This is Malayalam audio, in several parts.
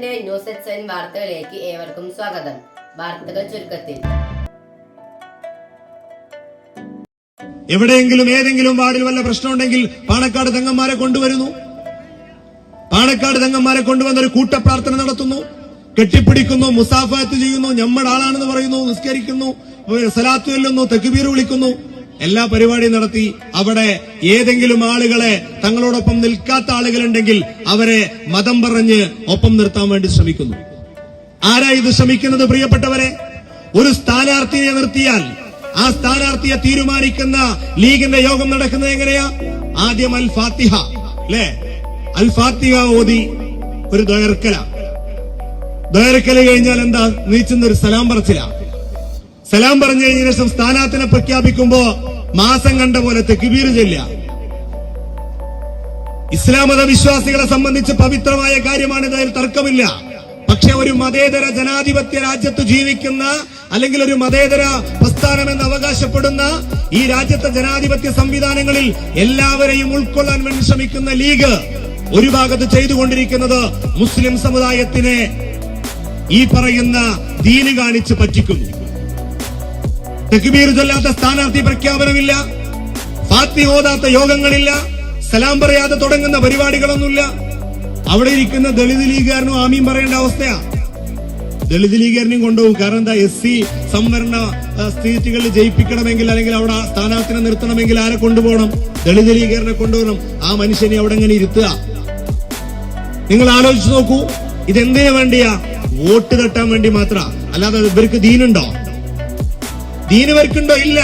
ന്യൂസിന്റെ ന്യൂസ് വാർത്തകളിലേക്ക് ഏവർക്കും സ്വാഗതം. വാർത്തകൾ ചുരുക്കത്തിൽ. എവിടെയെങ്കിലും ഏതെങ്കിലും വാർഡിൽ വല്ല പ്രശ്നമുണ്ടെങ്കിൽ പാണക്കാട് തങ്ങന്മാരെ കൊണ്ടുവരുന്നു. പാണക്കാട് തങ്ങന്മാരെ കൊണ്ടുവന്ന ഒരു കൂട്ടപ്രാർത്ഥന നടത്തുന്നു. കെട്ടിപ്പിടിക്കുന്നു മുസാഫാത്ത് ചെയ്യുന്നു ഞമ്മടാളാണെന്ന് പറയുന്നു നിസ്കരിക്കുന്നു സലാത്ത് ചൊല്ലുന്നു തെക്കുപീർ വിളിക്കുന്നു. എല്ലാ പരിപാടിയും നടത്തി അവിടെ ഏതെങ്കിലും ആളുകളെ തങ്ങളോടൊപ്പം നിൽക്കാത്ത ആളുകളുണ്ടെങ്കിൽ അവരെ മതം പറഞ്ഞ് ഒപ്പം നിർത്താൻ വേണ്ടി ശ്രമിക്കുന്നു. ആരാ ഇത് ശ്രമിക്കുന്നത് പ്രിയപ്പെട്ടവരെ? ഒരു സ്ഥാനാർത്ഥിയെ നിർത്തിയാൽ ആ സ്ഥാനാർത്ഥിയെ തീരുമാനിക്കുന്ന ലീഗിന്റെ യോഗം നടക്കുന്നത് എങ്ങനെയാ? ആദ്യം അൽ ഫാത്തിഹ അല്ലേ? അൽ ഫാത്തിഹ ഓതി ഒരു ദയർക്കല. ദയർക്കല കഴിഞ്ഞാൽ എന്താ? നീച്ചുന്ന ഒരു സലാം പറച്ചില. സലാം പറഞ്ഞു കഴിഞ്ഞ ശേഷം സ്ഥാനാർത്ഥിനെ പ്രഖ്യാപിക്കുമ്പോ മാസം കണ്ട പോലെ തെക്കുബീർ ചെല്ല ഇസ്ലാം മത വിശ്വാസികളെ സംബന്ധിച്ച് പവിത്രമായ കാര്യമാണിത് അതിൽ തർക്കമില്ല. പക്ഷെ ഒരു മതേതര ജനാധിപത്യ രാജ്യത്ത് ജീവിക്കുന്ന അല്ലെങ്കിൽ ഒരു മതേതര പ്രസ്ഥാനമെന്ന് അവകാശപ്പെടുന്ന ഈ രാജ്യത്തെ ജനാധിപത്യ സംവിധാനങ്ങളിൽ എല്ലാവരെയും ഉൾക്കൊള്ളാൻ വേണ്ടി ശ്രമിക്കുന്ന ലീഗ് ഒരു ഭാഗത്ത് ചെയ്തുകൊണ്ടിരിക്കുന്നത് മുസ്ലിം സമുദായത്തിനെ ഈ പറയുന്ന ദീന് കാണിച്ച് പറ്റിക്കുന്നു. തെക്കുബീർ ചൊല്ലാത്ത സ്ഥാനാർത്ഥി പ്രഖ്യാപനമില്ല. ഫാത്തി ഓതാത്ത യോഗങ്ങളില്ല. സലാം പറയാതെ തുടങ്ങുന്ന പരിപാടികളൊന്നുമില്ല. അവിടെ ഇരിക്കുന്ന ദളിത് ലീഗുകാരനും ആമീൻ പറയേണ്ട അവസ്ഥയാ. ദളിത് ലീഗുകാരനെയും കൊണ്ടുപോകും. കാരണം എന്താ എസ് സി സംവരണ സീറ്റുകളിൽ ജയിപ്പിക്കണമെങ്കിൽ അല്ലെങ്കിൽ അവിടെ സ്ഥാനാർത്ഥിനെ നിർത്തണമെങ്കിൽ ആരെ കൊണ്ടുപോകണം? ദളിത് ലീഗുകാരനെ കൊണ്ടുപോകണം. ആ മനുഷ്യനെ അവിടെ ഇങ്ങനെ ഇരുത്തുക. നിങ്ങൾ ആലോചിച്ച് നോക്കൂ ഇതെന്തിനു വേണ്ടിയാ? വോട്ട് തട്ടാൻ വേണ്ടി മാത്ര. അല്ലാതെ ഇവർക്ക് ദീനുണ്ടോ? ദീൻ ഇവർക്കുണ്ടോ ഇല്ല.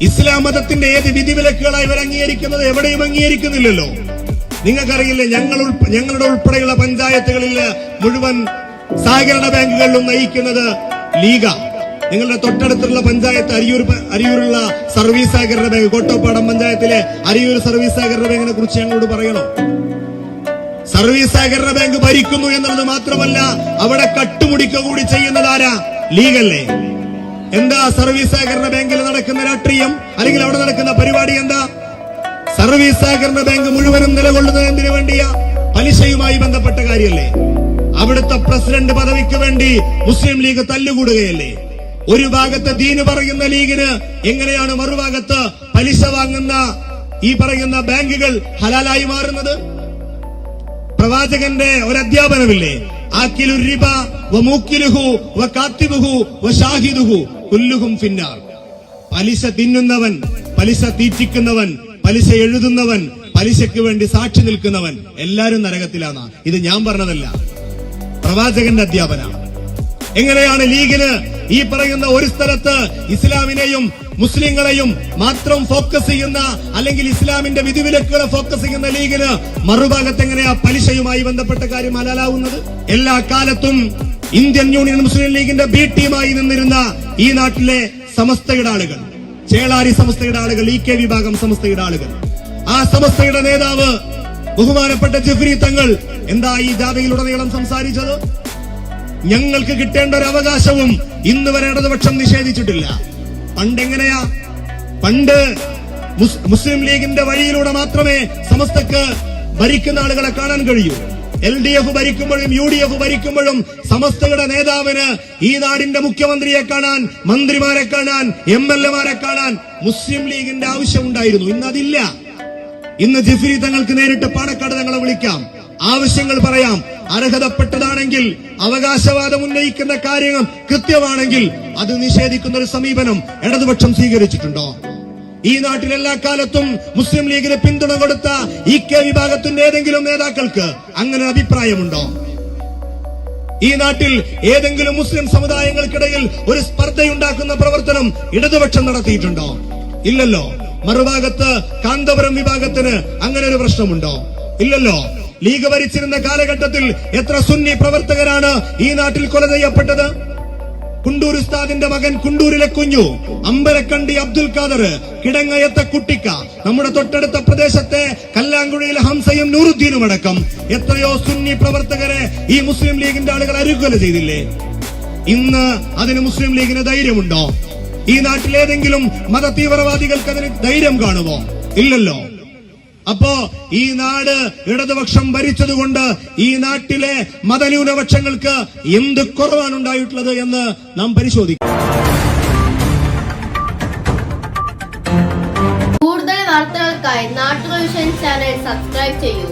ഇസ്ലാം മതത്തിന്റെ ഏത് വിധിവിലക്കുകളായി ഇവർ അംഗീകരിക്കുന്നത് എവിടെയും അംഗീകരിക്കുന്നില്ലല്ലോ. നിങ്ങൾക്കറിയില്ല ഞങ്ങൾ ഞങ്ങളുടെ ഉൾപ്പെടെയുള്ള പഞ്ചായത്തുകളിൽ മുഴുവൻ സഹകരണ ബാങ്കുകളിലും നയിക്കുന്നത് ലീഗ. നിങ്ങളുടെ തൊട്ടടുത്തുള്ള പഞ്ചായത്ത് അരിയൂർ അരിയൂരുള്ള സർവീസ് സഹകരണ ബാങ്ക് കോട്ടോപ്പാടം പഞ്ചായത്തിലെ അരിയൂർ സർവീസ് സഹകരണ ബാങ്കിനെ കുറിച്ച് ഞങ്ങളോട് പറയണോ? സർവീസ് സഹകരണ ബാങ്ക് ഭരിക്കുന്നു എന്നുള്ളത് മാത്രമല്ല അവിടെ കട്ടുമുടിക്കുക കൂടി ചെയ്യുന്നതാരാ ലീഗല്ലേ. എന്താ സർവീസ് സഹകരണ ബാങ്കിൽ നടക്കുന്ന രാഷ്ട്രീയം? അല്ലെങ്കിൽ അവിടെ നടക്കുന്ന പരിപാടി എന്താ? സർവീസ് സഹകരണ ബാങ്ക് മുഴുവനും നിലകൊള്ളുന്നത് എന്തിനു വേണ്ടിയാ? പലിശയുമായി ബന്ധപ്പെട്ട കാര്യമല്ലേ അവിടുത്തെ പ്രസിഡന്റ് പദവിക്ക് വേണ്ടി മുസ്ലിം ലീഗ് തല്ലുകൂടുകയല്ലേ. ഒരു ഭാഗത്ത് ദീന് പറയുന്ന ലീഗിന് എങ്ങനെയാണ് മറുഭാഗത്ത് പലിശ വാങ്ങുന്ന ഈ പറയുന്ന ബാങ്കുകൾ ഹലാലായി മാറുന്നത്? പ്രവാചകന്റെ ഒരു അധ്യാപനമില്ലേ ആക്കിലു പലിശ തിന്നുന്നവൻ പലിശ തീറ്റിക്കുന്നവൻ പലിശ എഴുതുന്നവൻ പലിശയ്ക്ക് വേണ്ടി സാക്ഷി നിൽക്കുന്നവൻ എല്ലാരും നരകത്തിലാണ് ഇത് ഞാൻ പറഞ്ഞതല്ല. പ്രവാചകന്റെ അധ്യാപന. എങ്ങനെയാണ് ലീഗിന് ഈ പറയുന്ന ഒരു സ്ഥലത്ത് ഇസ്ലാമിനെയും മുസ്ലിങ്ങളെയും മാത്രം ഫോക്കസ് ചെയ്യുന്ന അല്ലെങ്കിൽ ഇസ്ലാമിന്റെ വിധിവിലക്കുകളെ ഫോക്കസ് ചെയ്യുന്ന ലീഗിന് മറുഭാഗത്ത് എങ്ങനെയാ പലിശയുമായി ബന്ധപ്പെട്ട കാര്യം ഹലാലാവുന്നത്? എല്ലാ കാലത്തും ഇന്ത്യൻ യൂണിയൻ മുസ്ലിം ലീഗിന്റെ ബി ടീമായി നിന്നിരുന്ന ഈ നാട്ടിലെ സമസ്തയുടെ ആളുകൾ ചേളാരി സമസ്തയുടെ ആളുകൾ ഇ കെ വിഭാഗം സമസ്തയുടെ ആളുകൾ. ആ സമസ്തയുടെ നേതാവ് ബഹുമാനപ്പെട്ട ജഫ്രി തങ്ങൾ എന്താ ഈ ജാഥയിലുടനീളം സംസാരിച്ചത്? ഞങ്ങൾക്ക് കിട്ടേണ്ട ഒരു അവകാശവും ഇന്ന് വരെ ഇടതുപക്ഷം നിഷേധിച്ചിട്ടില്ല. പണ്ട് എങ്ങനെയാ പണ്ട് മുസ്ലിം ലീഗിന്റെ വഴിയിലൂടെ മാത്രമേ സമസ്തക്ക് ഭരിക്കുന്ന ആളുകളെ കാണാൻ കഴിയൂ. എൽ ഡി എഫ് ഭരിക്കുമ്പോഴും യു ഡി എഫ് ഭരിക്കുമ്പോഴും സമസ്തയുടെ നേതാവിന് ഈ നാടിന്റെ മുഖ്യമന്ത്രിയെ കാണാൻ മന്ത്രിമാരെ കാണാൻ എം എൽ എമാരെ കാണാൻ മുസ്ലിം ലീഗിന്റെ ആവശ്യമുണ്ടായിരുന്നു. ഇന്ന് അതില്ല ഇന്ന് ജിഫ്രി തങ്ങൾക്ക് നേരിട്ട് പാണക്കാട് തങ്ങളെ വിളിക്കാം. ആവശ്യങ്ങൾ പറയാം. അർഹതപ്പെട്ടതാണെങ്കിൽ അവകാശവാദം ഉന്നയിക്കുന്ന കാര്യങ്ങൾ കൃത്യമാണെങ്കിൽ അത് നിഷേധിക്കുന്ന ഒരു സമീപനം ഇടതുപക്ഷം സ്വീകരിച്ചിട്ടുണ്ടോ? ഈ നാട്ടിൽ എല്ലാ കാലത്തും മുസ്ലിം ലീഗിന് പിന്തുണ കൊടുത്ത ഇ കെ വിഭാഗത്തിന്റെ ഏതെങ്കിലും നേതാക്കൾക്ക് അങ്ങനെ അഭിപ്രായമുണ്ടോ? ഈ നാട്ടിൽ ഏതെങ്കിലും മുസ്ലിം സമുദായങ്ങൾക്കിടയിൽ ഒരു സ്പർദ്ധയുണ്ടാക്കുന്ന പ്രവർത്തനം ഇടതുപക്ഷം നടത്തിയിട്ടുണ്ടോ? ഇല്ലല്ലോ. മറുഭാഗത്ത് കാന്തപുരം വിഭാഗത്തിന് അങ്ങനെ ഒരു പ്രശ്നമുണ്ടോ? ഇല്ലല്ലോ. ലീഗ് ഭരിച്ചിരുന്ന കാലഘട്ടത്തിൽ എത്ര സുന്നി പ്രവർത്തകരാണ് ഈ നാട്ടിൽ കൊല ചെയ്യപ്പെട്ടത്? കുണ്ടൂർ ഉസ്താദിന്റെ മകൻ കുണ്ടൂരിലെ കുഞ്ഞു അമ്പലക്കണ്ടി അബ്ദുൽ ഖാദർ കിടങ്ങയത്തെ കുട്ടിക്ക. നമ്മുടെ തൊട്ടടുത്ത പ്രദേശത്തെ കല്ലാങ്കുഴിയിലെ ഹംസയും നൂറുദ്ദീനും അടക്കം എത്രയോ സുന്നി പ്രവർത്തകരെ ഈ മുസ്ലിം ലീഗിന്റെ ആളുകൾ അരുകൊല ചെയ്തില്ലേ? ഇന്ന് അതിന് മുസ്ലിം ലീഗിന് ധൈര്യമുണ്ടോ? ഈ നാട്ടിലേതെങ്കിലും മത തീവ്രവാദികൾക്ക് അതിന് ധൈര്യം കാണുമോ ഇല്ലല്ലോ. അപ്പോ ഈ നാട് ഇടതുപക്ഷം ഭരിച്ചതുകൊണ്ട് ഈ നാട്ടിലെ മതന്യൂനപക്ഷങ്ങൾക്ക് എന്ത് കുറവാണ് ഉണ്ടായിട്ടുള്ളത് എന്ന് നാം പരിശോധിക്കും. കൂടുതൽ വാർത്തകൾക്കായി നാട്ടുകൾ ചാനൽ സബ്സ്ക്രൈബ് ചെയ്യൂ.